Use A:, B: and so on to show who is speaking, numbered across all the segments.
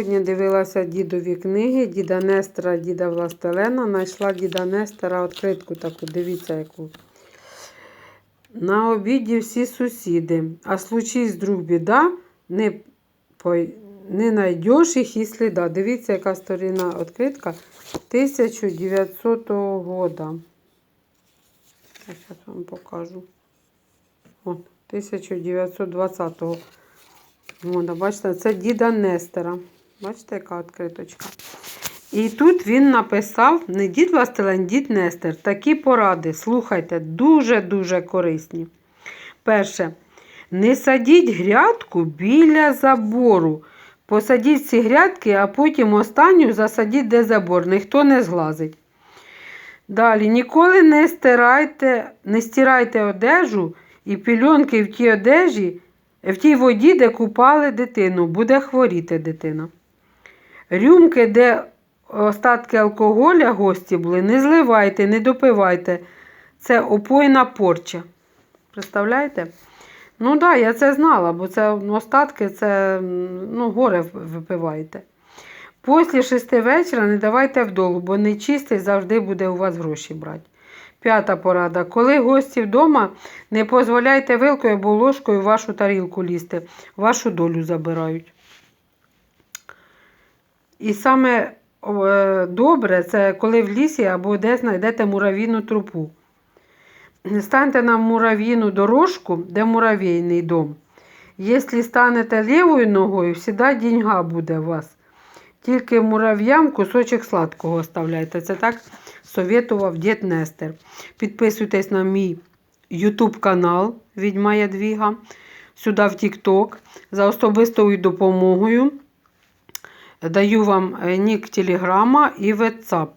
A: Сьогодні дивилася дідові книги, діда Нестора, діда Властелена. Знайшла діда Нестора відкритку таку, дивіться яку. На обіді всі сусіди, а случись друг біда, не, не найдеш їх і сліда. Дивіться, яка сторона відкритка 1900 года. Зараз вам покажу. От, 1920 года. Бачите, це діда Нестора. Бачите, яка відкриточка. І тут він написав не дід Вастелен, дід Нестер. Такі поради, слухайте, дуже-дуже корисні. Перше, не садіть грядку біля забору. Посадіть ці грядки, а потім останню засадіть де забор. Ніхто не зглазить. Далі, ніколи не стирайте, не стирайте одежу і пільонки в тій одежі, в тій воді, де купали дитину, буде хворіти дитина. Рюмки, де остатки алкоголя гості були, не зливайте, не допивайте. Це опойна порча. Представляєте? Ну так, да, я це знала, бо це остатки, це ну, горе випиваєте. Після шести вечора не давайте вдолу, бо нечистий завжди буде у вас гроші брати. П'ята порада. Коли гості вдома, не дозволяйте вилкою або ложкою вашу тарілку лізти, вашу долю забирають. І саме е, добре, це коли в лісі або де знайдете муравійну трупу. Станьте на муравійну дорожку, де муравейний дом. Якщо станете лівою ногою, завжди деньга буде у вас. Тільки мурав'ям кусочок сладкого оставляйте. Це так советував дід Нестер. Підписуйтесь на мій YouTube канал Відьма Ядвіга, сюди в TikTok за особистою допомогою. Даю вам нік Телеграма і WhatsApp.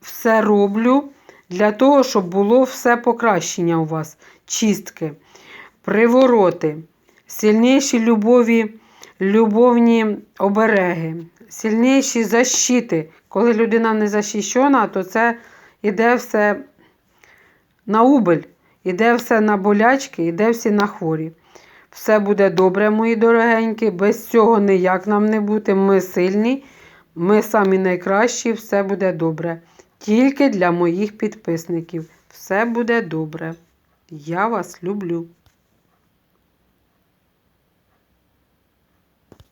A: Все роблю для того, щоб було все покращення у вас. Чистки, привороти, сильніші любові, любовні обереги, сильніші защити. Коли людина не захищена, то це йде все на убиль, іде все на болячки, іде все на хворі. Все буде добре, мої дорогенькі. Без цього ніяк нам не бути. Ми сильні, ми самі найкращі, все буде добре. Тільки для моїх підписників. Все буде добре. Я вас люблю.